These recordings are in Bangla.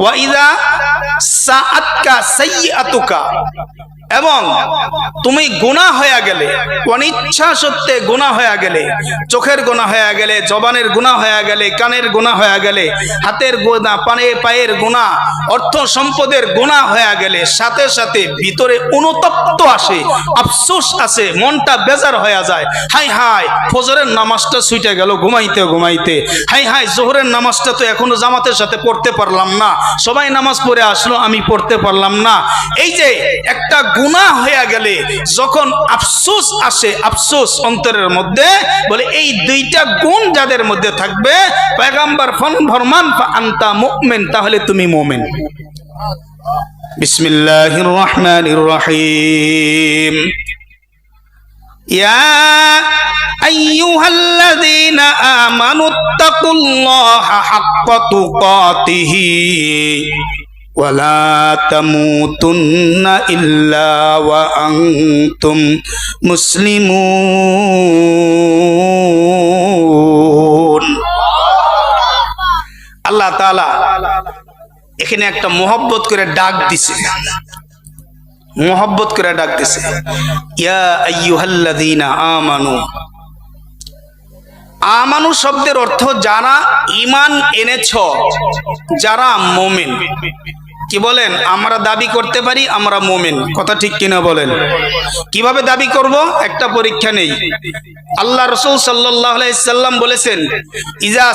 ওয়াইদা সাআতকা সাইয়্যাতুকা এবং তুমি গুণা হয়ে গেলে, অনিচ্ছা সত্ত্বে গুণা হয়ে গেলে, চোখের গুণা হয়ে গেলে, জবানের গুণা হয়ে গেলে, কানের গুণা হয়ে গেলে, হাতের গুণা, পানে পায়ের গুণা, অর্থ সম্পদের গুণা হয়ে গেলে, সাথে সাথে ভিতরে অনুতপ্ত আসে, আফসোস আসে, মনটা বেজার হয়ে যায়। হাই হাই, ফজরের নামাজটা ছুটে গেল, ঘুমাইতে ঘুমাইতে। হাই হাই, জোহরের নামাজটা তো এখনও জামাতের সাথে পড়তে পারলাম না। সবাই নামাজ পড়ে আসলো, আমি পড়তে পারলাম না। এই যে একটা গুণা হয়ে গেলে যখন আফসোস আসে, আফসোস অন্তরের মধ্যে, বলে এই দুইটা গুণ যাদের মধ্যে থাকবে পেগাম্বার ফন ভরমান আন্তা মুমেন তাহলে তুমি মোমেন। বিসমিল্লাহির রহমানির রহিম ইয়া আইয়ুহাল্লাযীনা আমানুত্তাকুল্লাহা হাক্কা তুকাতিহি। ولا تموتن إلا وأنتم مسلمون আল্লাহ তাআলা এখানে একটা মোহব্বত করে ডাক দিছে মোহব্বত করে ডাক দিছে ইয়া আইয়ুহাল্লাযীনা আমানু আমানু শব্দের অর্থ যারা ঈমান এনেছ যারা মুমিন কি বলেন? আমরা দাবি করতে পারি, আমরা মুমিন। কথা ঠিক কিনা বলেন? কীভাবে দাবি করব? একটা পরীক্ষা নেই। আল্লাহ রসুল সাল্লাম বলেছেন, ইজা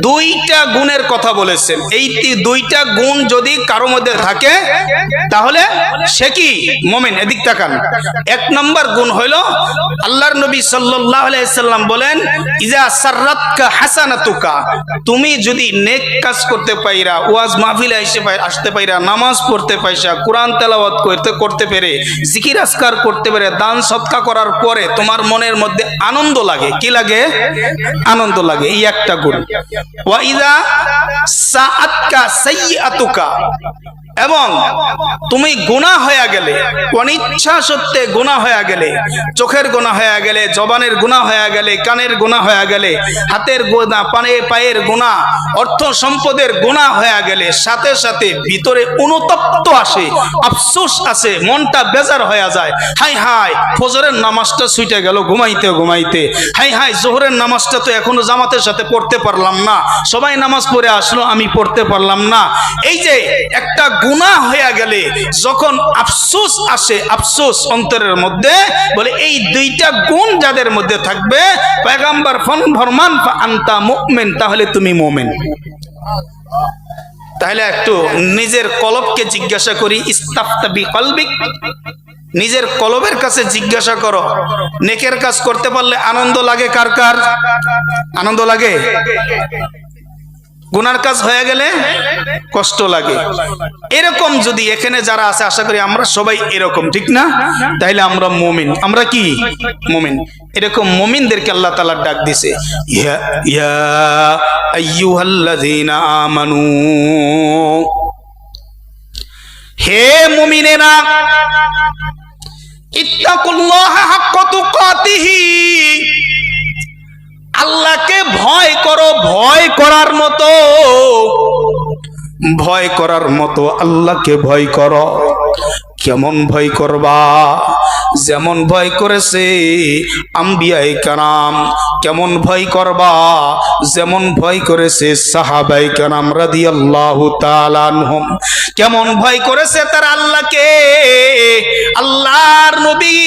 দুইটা গুণের কথা বলেছেন। এই দুইটা গুণ যদি কারও মধ্যে থাকে, তাহলে সে কি? মুমিন। এদিক তাকান। এক নম্বর গুণ হলো আল্লাহর নবী সাল্লাল্লাহু আলাইহি সাল্লাম বলেন ইজা সাররাতকা হাসানাতুকা, তুমি যদি নেক কাজ করতে পাইরা, ওয়াজ মাহফিলে এসে আসতে পাইরা, নামাজ পড়তে পাইসা, কোরআন তেলাওয়াত করতে করতে পেরে, জিকির আসকার করতে পেরে, দান সৎকা করার পরে তোমার মনের মধ্যে আনন্দ লাগে। কি লাগে? আনন্দ লাগে, এই একটা গুণ। ওয়া ইজা সাআতকা সাইয়্যাতুকা এবং তুমি গুণা হয়ে গেলে, অনিচ্ছা সত্ত্বে গুণা হয়ে গেলে, চোখের গুণা হয়ে গেলে, জবানের গুণা হয়ে গেলে, কানের গুণা হয়ে গেলে, হাতের গুণা, পানে পায়ের গুণা, অর্থ সম্পদের গুণা হয়ে গেলে, সাথে সাথে ভিতরে অনুতপ্ত আসে, আফসোস আসে, মনটা বেজার হয়ে যায়। হাই হাই, ফজরের নামাজটা ছুটে গেল, ঘুমাইতে ঘুমাইতে। হাই হাই, জোহরের নামাজটা তো এখনও জামাতের সাথে পড়তে পারলাম না। সবাই নামাজ পড়ে আসলো, আমি পড়তে পারলাম না। এই যে একটা গুণা হয়ে গেলে যখন আফসোস আসে, আফসোস অন্তরের মধ্যে, বলে এই দুইটা গুণ যাদের মধ্যে থাকবে পেগাম্বার ফন ফরমান আন্তা মুমিন তাহলে তুমি মুমিন। তাহলে একটু নিজের কলবকে জিজ্ঞাসা করি, ইস্তাফতাবি কলবিক নিজের কলবের কাছে জিজ্ঞাসা করো। নেকের কাজ করতে পারলে আনন্দ লাগে কার কার? আনন্দ লাগে? গুনার কাজ হয়ে গেলে কষ্ট লাগে। এরকম যদি এখানে যারা আছে, আশা করি আমরা সবাই এরকম, ঠিক না? তাইলে আমরা মুমিন। আমরা কি? মুমিন। এরকম মুমিনদেরকে আল্লাহ তাআলা ডাক দিছে। ইয়া ইয়া আইয়ুহাল্লাযীনা আমানু। হে মুমিনেরা, ইত্তাকুল্লাহ হাক্কা তুকাতিহি। আল্লাহকে ভয় করো ভয় করার মতো। ভয় করার মতো আল্লাহকে ভয় করো। কেমন ভয় করবা? যেমন ভয় করেছে আম্বিয়াই কারাম, কেমন ভয় করবা? যেমন ভয় করেছে সাহাবাই কারাম রাদিয়াল্লাহু তাআলা আনহুম, কেমন ভয় করেছে তার আল্লাহকে? আল্লাহর নবী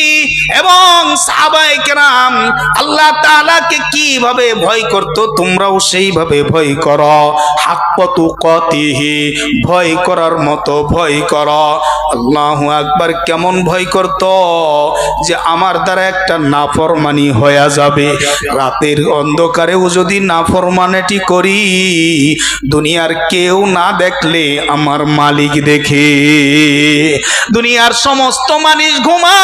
এবং সাহাবাই কেরাম আল্লাহ তালাকে কীভাবে ভয় করতো? তোমরাও সেইভাবে ভয় করো। হাক্কতু কতিহি, ভয় করার মতো ভয় করো। আল্লাহু আকবার কেমন ভয় করত যে আমার দ্বারা একটা নাফরমানি হয়ে যাবে। রাতের অন্ধকারেও যদি নাফরমানিটি করি, দুনিয়ার কেউ না দেখলে আমার মালিক দেখে। দুনিয়ার সমস্ত মানুষ ঘুমায়,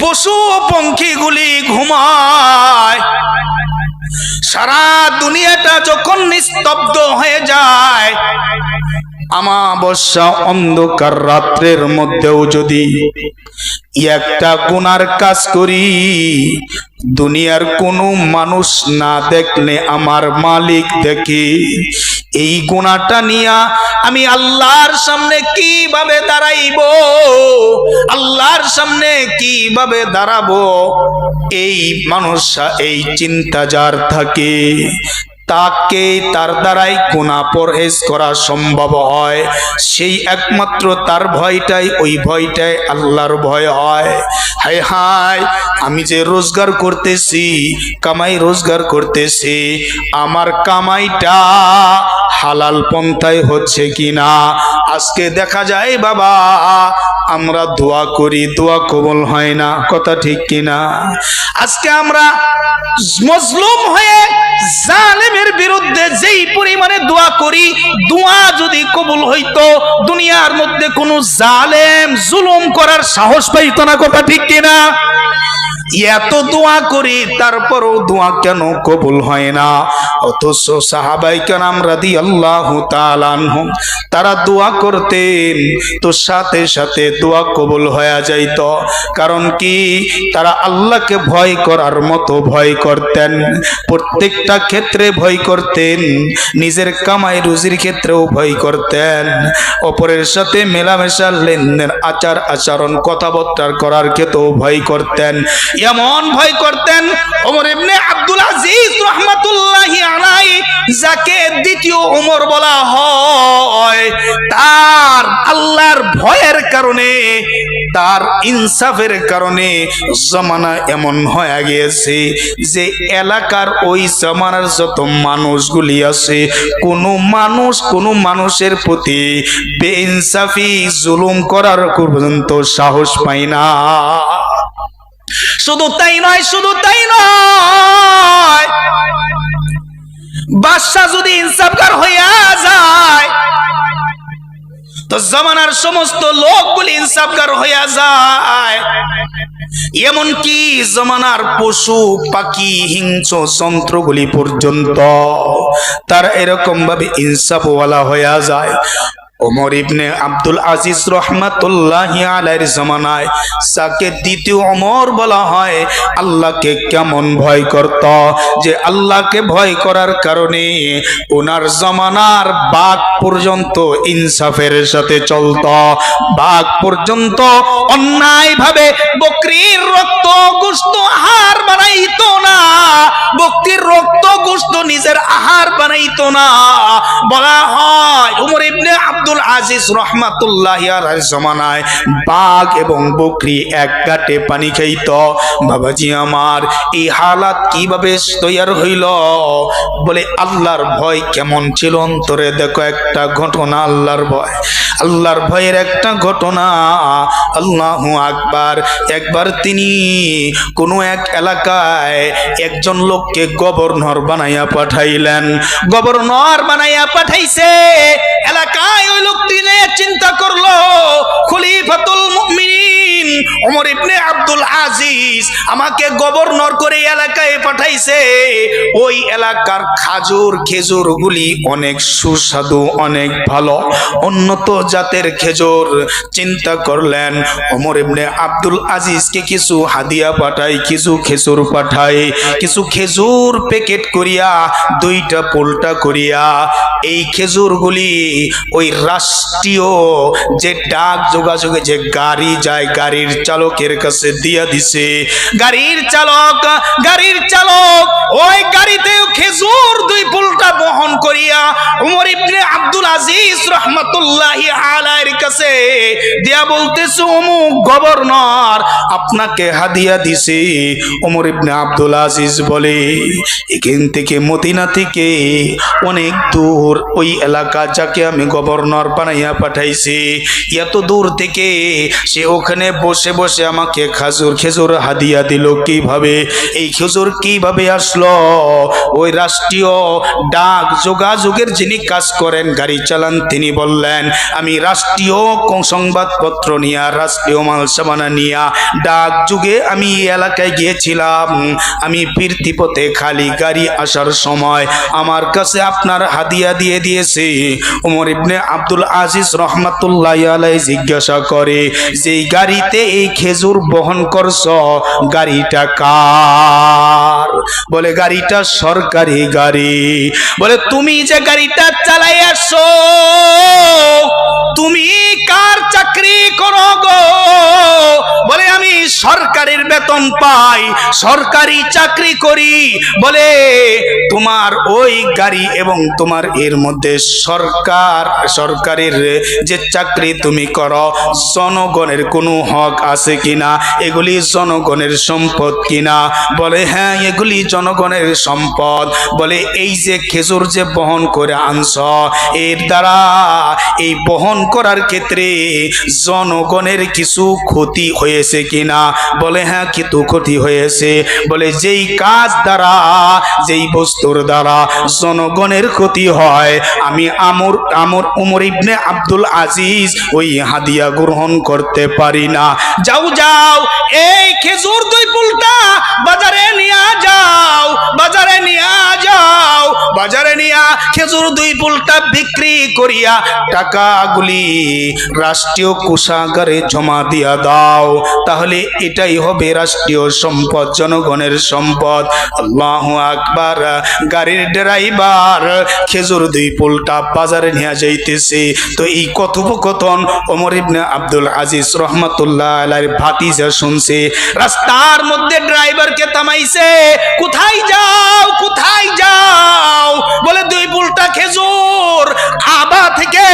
পশু পঙ্খিগুলি ঘুমায়। সারা দুনিয়াটা যখন নিস্তব্ধ হয়ে যায় আমাবস্যা অন্ধকার রাত্রের মধ্যেও যদি একটা গুনার কাজ করি, দুনিয়ার কোনো মানুষ না দেখলে আমার মালিক দেখে, এই গুণাটা নিয়া আমি আল্লাহর সামনে কীভাবে দাঁড়াইব, আল্লাহর সামনে কীভাবে দাঁড়াবো? এই মানুষ এই চিন্তা যার থাকে তাকে তার দ্বারাই কোনা পরহেজ করা সম্ভব হয়। সেই একমাত্র তার ভয়টাই, ওই ভয়টাই আল্লাহর ভয় হয়। হায় হায়, আমি যে রোজগার করতেছি, কামাই রোজগার করতেছি, আমার কামাইটা হালাল পন্থায় হচ্ছে কি না আজকে দেখা যায়, বাবা, আমরা দোয়া করি, দোয়া কবল হয় না। কথা ঠিক কিনা? আজকে আমরা মজলুম হয়ে যেই পরিমাণে দোয়া করি, দোয়া যদি কবুল হইতো, দুনিয়ার মধ্যে কোনো জালেম, জুলুম করার সাহস পাইত না, কথা ঠিক কিনা? এত দোয়া করি, তারপরও দোয়া কেন কবুল হয় না? অথচ সাহাবাই কেনাম রাদি আল্লাহ তারা দোয়া করতেন, তো সাথে সাথে দোয়া কবুল হয়ে যাইত। কারণ কি? তারা আল্লাহকে ভয় করার মতো ভয় করতেন। প্রত্যেকটা ক্ষেত্রে ভয় করতেন, নিজের কামাই রুজির ক্ষেত্রেও ভয় করতেন। অপরের সাথে মেলামেশার লেনদেন আচার আচরণ কথাবার্তা করার ক্ষেত্রেও ভয় করতেন। এমন ভয় করতেন ওমর ইবনে আব্দুল আজিজ রহমাতুল্লাহি আলাই যাকে দ্বিতীয় ওমর বলা হয়। তার আল্লাহর ভয়ের কারণে, তার ইনসাফের কারণে জমানা এমন হয়ে গিয়েছে যে এলাকার ওই জমানার যত মানুষগুলি আছে, কোনো মানুষ কোনো মানুষের প্রতি বেইনসাফি, জুলুম করার পর্যন্ত সাহস পায় না। শুধু তাই নয়, শুধু তাই নয়। বাদশাহ যদি ইনসাফকার হইয়া যায়, তো জমানার সমস্ত লোকগুলি ইনসাফকার হইয়া যায়। এমনকি জমানার পশু, পাখি, হিংস্র যন্ত্রগুলি পর্যন্ত তার এরকম ভাবে ইনসাফওয়ালা হইয়া যায়। ওমর ইবনে আব্দুল আজিজ রহমাতুল্লাহ আলাইহির জামানায় যাকে দ্বিতীয় ওমর বলা হয়, আল্লাহকে কেমন ভয় করত? যে আল্লাহকে ভয় করার কারণে ওনার জামানার বাঘ পর্যন্ত ইনসাফের সাথে চলত। বাঘ পর্যন্ত অন্যায়ভাবে বকরির রক্ত গোস্ত আহার বানাইত না। বকরির রক্ত গোস্ত নিজের আহার বানাইত না। বলা হয় উমর ইবনে আব্দুল আজিজ রহমাতুল্লাহ জমানায় বাঘ এবং বকরি এক গাটে পানি খাইত। বাবাজি আমার, এই হালাত কীভাবে তৈয়ার হইল? বলে, আল্লাহর ভয় কেমন ছিল অন্তরে? দেখো একটা ঘটনা, আল্লাহর ভয়। আল্লাহর ভয়ের একটা ঘটনা আল্লাহ আকবার। একবার তিনি কোনো এক এলাকায় একজন লোককে গভর্নর বানাইয়া পাঠাইলেন। গভর্নর বানাইয়া পাঠাইছে। এলাকায় ওই লোকটি চিন্তা করল, খলিফাতুল মুমিনিন ওমর ইবনে আব্দুল আজিজ আমাকে গভর্নর করে এলাকায় পাঠাইছে। ওই এলাকার খাজুর খেজুর গুলি অনেক সুস্বাদু, অনেক ভালো। উন্নত জাতের খেজুর। চিন্তা করলেন ওমর ইবনে আব্দুল আজিজকে কিছু হাদিয়া পাঠাই, কিছু খেজুর পাঠাই, কিছু খেজুর প্যাকেট করিয়া, দুইটা পোল্টা করিয়া, এই খেজুরগুলি ওই রাষ্ট্রীয় যে ডাক যোগাযোগে যে গাড়ি যায়, গাড়ির চালকের কাছে দিয়া দিছে। গাড়ির চালক গাড়ির চালক, ওই গাড়িতে খেজুর দুই পুলটা বহন করিয়া উমর ইবনে আব্দুল আজিজ রহমাতুল্লাহি আলাইহির কাছে দিয়া বলতেছে অমুক গভর্নর আপনাকে হাদিয়া দিছে। ওমর ইবনে আব্দুল আজিজ বলে, এখান থেকে মদিনা থেকে অনেক দূর ওই এলাকা যাকে আমি গভর্নর বানাইয়া পাঠাইছি। এত দূর থেকে সে ওখানে বসে বসে আমাকে খাজুর, খেজুর হাদিয়া দিল কীভাবে? এই খেজুর কীভাবে আসলো? ওই রাষ্ট্রীয় ডাক যোগাযোগের যিনি কাজ করেন, গাড়ি চালান, তিনি বললেন, আমি রাষ্ট্রীয় সংবাদপত্র নিয়া রাষ্ট্রীয় মাল সামানা নিয়া ডাক যুগে আমি এলাকায় গিয়েছিলাম। আমি ফিরতি পথে খালি গাড়ি আসার সময় আমার কাছে আপনার হাদিয়া দিয়ে দিয়েছে। ওমর ইবনে আব্দুল আজিজ রহমাতুল্লাহ আলাই জিজ্ঞাসা করে যে গাড়িতে এই খেজুর বহন করছ, গাড়িটা কার? বলে, গাড়িটা সরকারি গাড়ি। বলে, তুমি যে গাড়িটা চালাই আসো তুমি কার চাকরি করো বলে, আমি সরকারের বেতন পাই, সরকারি চাকরি করি। বলে, তোমার ওই গাড়ি এবং তোমার এর মধ্যে সরকার, সরকারের যে চাকরি তুমি জনগণের কোনো হক আছে কিনা? এগুলি জনগণের সম্পদ কিনা? বলে হ্যাঁ এগুলি জনগণের সম্পদ। বলে, এই যে খেজুর যে বহন করে আনছ, এর দ্বারা এই বহন করার ক্ষেত্রে জনগণের কিছু ক্ষতি হয়েছে কিনা? বলে হ্যাঁ কিন্তু ক্ষতি হয়েছে। বলে, যেই কাজ দ্বারা, যেই বস্তুর দ্বারা জনগণের ক্ষতি হয়, আমি আমর আমর উমর ইবনে আব্দুল আজিজ ওই হাদিয়া গ্রহণ করতে পারি না। যাও যাও, এই খেজুর দুই পুলটা, বাজারে নিয়ে যাও, বাজারে নিয়ে যাও, বাজারে নিয়া খেজুর দুই পুলটা বিক্রি করিয়া টাকাগুলি রাষ্ট্রীয় কোষাগারে জমা দিয়া দাও। তাহলে এটাই হবে রাষ্ট্রীয় সম্পদ, জনগণের সম্পদ। আল্লাহ আকবার, গাড়ির ড্রাইভার খেজুর দুই পুলটা বাজারে নিয়ে যাইতেছে। তো এই কথোপকথন ওমর ইবনে আব্দুল আজিজ রহমাতুল্লাহ আলাইহির ভাতিজা শুনছে। রাস্তার মধ্যে ড্রাইভারকে থামাইছে, কোথায় যাও কোথায় যাও? বলে, দুই পুলটা খেজুর, আবা থেকে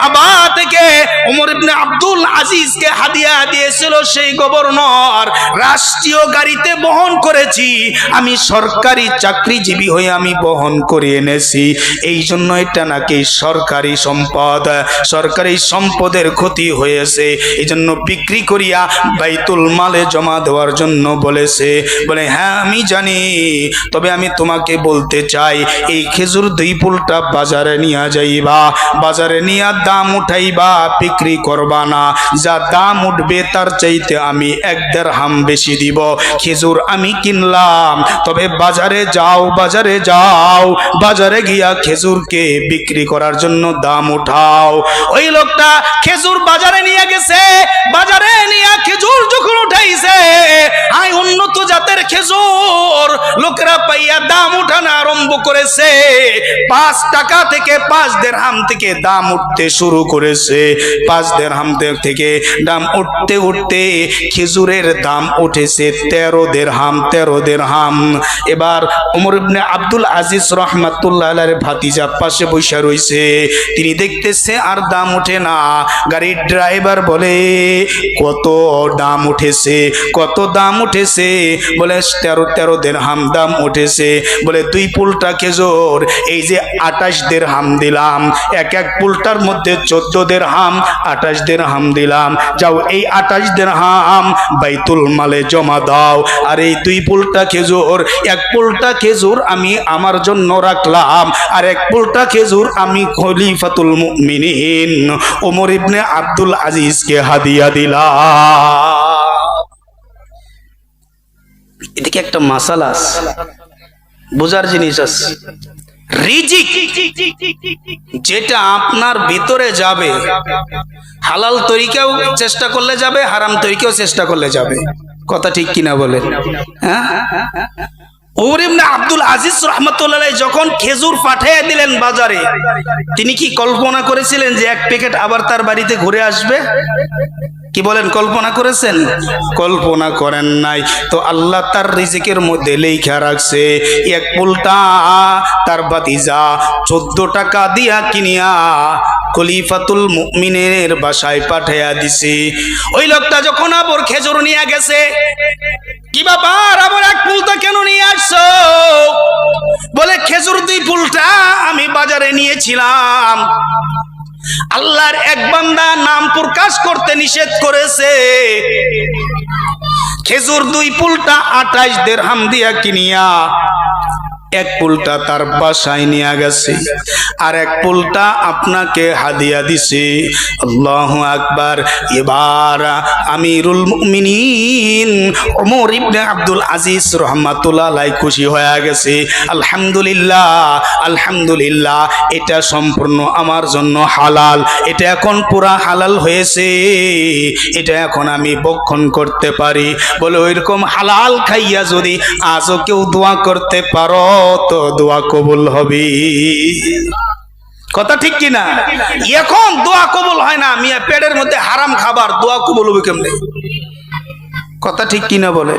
আবা থেকে। ওমর ইবনে আব্দুল আজিজকে হাদিয়া দিয়েছিল, সেই গভর্নর, রাষ্ট্রীয় গাড়িতে বহন করেছি। আমি সরকারি চাকরিজীবী হয়ে আমি বহন করে এনেছি। এই জন্য এটা নাকি সরকারি সম্পদ। সরকারি সম্পদের ক্ষতি হয়েছে। এই জন্য বিক্রি করিয়া বাইতুল মালে জমা দেওয়ার জন্য বলেছে। বলে হ্যাঁ আমি জানি। তবে আমি তোমাকে বলতে চাই, এই খেজুর দুই পুলটা বাজারে নিয়ে যাইবা। বাজারে নিয়ে দাম উঠাইবা, বিক্রি করবা না। যা দাম উঠবে, তার চাইতে আমি এক দেড় হাম বেশি দিব। খেজুর আমি কিনলাম। তবে বাজারে যাও বাজারে যাও। বাজারে গিয়া খেজুরকে বিক্রি করার জন্য দাম উঠাও। ওই লোকটা খেজুর বাজারে নিয়ে গেছে। বাজারে নিয়ে খেজুর যখন উঠাইছে আই উন্নত জাতের খেজুর, লোকেরা পাইয়া দাম উঠানো আরম্ভ করেছে। পাঁচ টাকা থেকে পাঁচ দেড়হাম থেকে দাম উঠতে শুরু করেছে। পাঁচ দেড়হাম থেকে দাম উঠতে উঠতে খেজুরের দাম উঠেছে তেরো দেড়হাম তেরো দেড়হাম। এবার উমর ইবনে আব্দুল আজিজ রহমাতুল্লাহ ভাতিজা পাশে বসে রইছে তিনি দেখতেছে আর দাম ওঠে না। গাড়ির ড্রাইভার বলে, কত দাম উঠেছে? কত দাম উঠেছে? বলে, তেরো তেরো দের হাম দাম উঠেছে। বলে, দুই পুলটা খেজুর, এই যে আঠাশ দের হাম দিলাম। এক এক পুলটার মধ্যে চোদ্দ দের হাম আঠাশ দের হাম দিলাম। যাও, এই আঠাশ দের হাম বাইতুল মালে জমা দাও। আর এই দুই পুলটা খেজুর, এক পুলটা খেজুর আমি আমার জন্য রাখলাম। আর এক পুলটা খেজুর আমি খলিফাতুল মুমিনিন ওমর ইবনে আব্দুল আজিজকে হাদিয়া দিলাম। এদিকে একটা মাসালা আস বোঝার জিনিস আছে। রিজিক যেটা আপনার ভিতরে যাবে, হালাল তরিকাও চেষ্টা করলে যাবে, হারাম তরিকাও চেষ্টা করলে যাবে। কথা ঠিক কিনা বলেন? হ্যাঁ? ওমর ইবনে আব্দুল আজিজ রহমতুল্লাহ যখন খেজুর পাঠিয়ে দিলেন বাজারে, তিনি কি কল্পনা করেছিলেন যে এক প্যাকেট আবার তার বাড়িতে ঘুরে আসবে? কি বলেন, কল্পনা করেছেন? কল্পনা করেন নাই। তো আল্লাহ তার রিজিকের মধ্যে লেখা রাখছে, এক পুলটা তার বাতিজা চোদ্দ টাকা দিয়া কিনিয়া খলিফাতুল মুমিনের বাসায় পাঠাইয়া দিছে। ওই লোকটা যখন আবার খেজুর নিয়ে গেছে, কি ব্যাপার আবার, এক পুলটা কেন নিয়ে আসছো? বলে, খেজুর দুই পুলটা আমি বাজারে নিয়েছিলাম। আল্লাহর এক বান্দা নাম প্রকাশ করতে নিষেধ করেছে। খেজুর দুই পুলটা আঠাইশ দের হাম দিয়া কিনিয়া এক পুলটা তার বাসায় নিয়ে গেছে। আর এক পুলটা আপনাকে হাদিয়া দিছে। আল্লাহ আকবার। এবার আমিরুল মুমিনিন ওমর ইবনে আব্দুল আজিজ রহমাতুল্লাহ খুশি হয়ে গেছে। আলহামদুলিল্লাহ আলহামদুলিল্লাহ, এটা সম্পূর্ণ আমার জন্য হালাল। এটা এখন পুরা হালাল হয়েছে। এটা এখন আমি বক্ষণ করতে পারি। বলে ওইরকম হালাল খাইয়া যদি আজও কেউ দোয়া করতে পারো তো দোয়া কবুল হবে। কথা ঠিক কিনা? এখন দোয়া কবুল হয় না, মিয়া পেটের মধ্যে হারাম খাবার, দোয়া কবুল হবে কেমনে? কথা ঠিক কিনা বলে?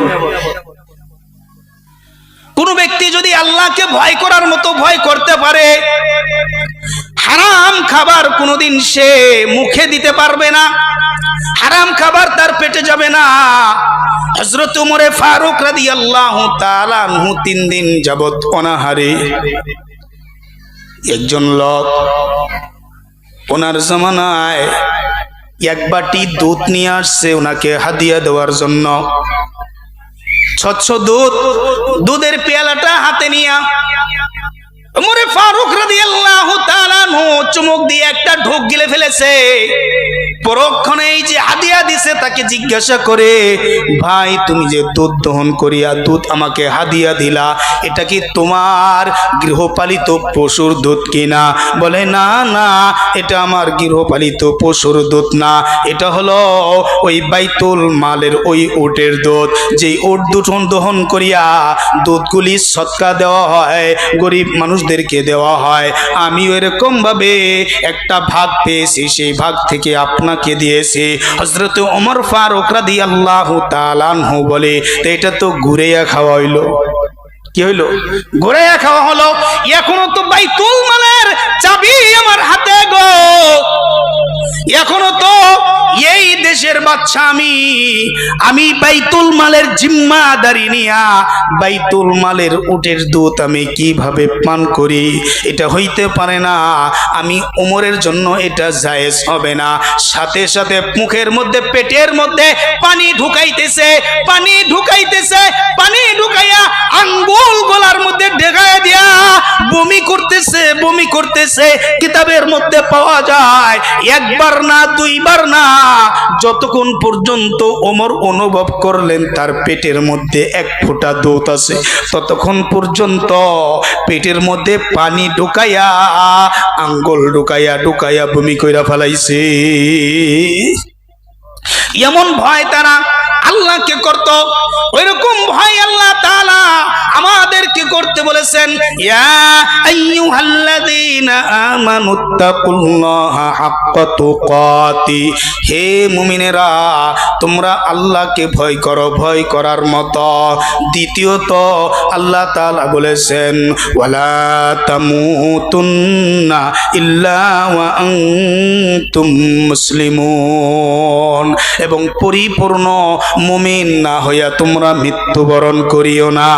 কোন ব্যক্তি যদি আল্লাহকে ভয় করার মতো ভয় করতে পারে, হারাম খাবার কোনোদিন সে মুখে দিতে পারবে না, হারাম খাবার তার পেটে যাবে না। হজরত উমরে ফারুক রাদি আল্লাহ তালানহু তিন দিন যাবৎ অনাহারে। একজন লোক ওনার জমানায় এক বাটি দুধ নিয়ে আসছে, ওনাকে হাদিয়া দেওয়ার জন্য। স্বচ্ছ দুধ। দুধের পেয়ালাটা হাতে নিয়া। উমরে ফারুক রাদিয়াল্লাহু তাআলা চুমুক দিয়ে একটা ঢোক গিলে ফেলেছে। পরক্ষণে এই যে হাদিয়া দিছে, তাকে জিজ্ঞাসা করে, ভাই, তুমি যে দুধ দহন করিয়া দুধ আমাকে হাদিয়া দিলা, এটা কি তোমার গৃহপালিত পশুর দুধ কিনা? বলে, না না, এটা আমার গৃহপালিত পশুর দুধ না। এটা হলো ওই বাইতুল মালের ওই ওটের দুধ। যেই ওট দুটন দহন করিয়া দুধগুলি সৎকা দেওয়া হয়, গরিব মানুষদেরকে দেওয়া হয়। আমি এরকম ভাবে একটা ভাগ পেয়েছি, সেই ভাগ থেকে আপনাকে দিয়েছি। হজরত ওমর ফারুক রাদি আল্লাহ তালানহু বলে এটা তো ঘুরেয়া খাওয়া হইল। কি হইল? ঘুরাইয়া খাওয়া হলো। এখনও তো বাইতুল মালের চাবি আমার হাতে গো। এখনও তো এই দেশের বাচ্চা আমি আমি বাইতুল মালের জিম্মাদারি নিয়া বাইতুল মালের উটের দুধ আমি কীভাবে পান করি? এটা হইতে পারে না, আমি ওমরের জন্য এটা জায়েজ হবে না। সাথে সাথে মুখের মধ্যে, পেটের মধ্যে পানি ঢুকাইতেছে পানি ঢুকাইতেছে, পানি ঢুকাইয়া আঙ্গুল গলার মধ্যে ঢেকায় দিয়া বমি করতেছে বমি করতেছে। কিতাবের মধ্যে পাওয়া যায় একবার না, দুইবার না। যতক্ষণ পর্যন্ত ওমর অনুভব করলেন, তার পেটের মধ্যে এক ফোঁটা দুধ আছে, ততক্ষণ পর্যন্ত পেটের মধ্যে পানি ঢুকাইয়া, আঙ্গুল ঢুকাইয়া ঢুকাইয়া বমি কইরা ফেলাইছে। এমন ভয় তারা আল্লাহকে করত, ওইরকম ভয় আল্লাহ আমাদেরকে করতে বলেছেন হে মুমিনেরা, তোমরা আল্লাহকে ভয় করো, ভয় করার দ্বিতীয়ত, আল্লাহ বলেছেন এবং পরিপূর্ণ মুমিন না হইয়া তোমরা মৃত্যুবরণ করিও না।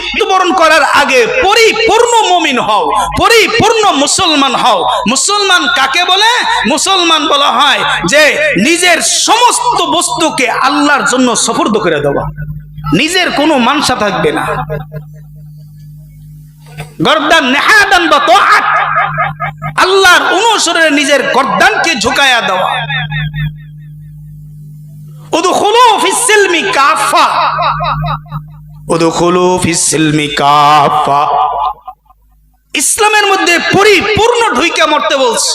মৃত্যুবরণ করার আগে পরিপূর্ণ মুমিন হও, পরিপূর্ণ মুসলমান হও। মুসলমান কাকে বলে? মুসলমান বলা হয় যে নিজের সমস্ত বস্তুকে আল্লাহর জন্য সফর্দ করে দেওয়া। নিজের কোনো মানসা থাকবে না। গর্দান নেহাদান বা তোয়াত। আল্লাহর অনুসরণে নিজের গর্দানকে ঝুঁকায়া দেওয়া। উদখুলু ফিস সিলমি কাফা। ইসলামের মধ্যে পরিপূর্ণ ঢুইকা মরতে বলছে।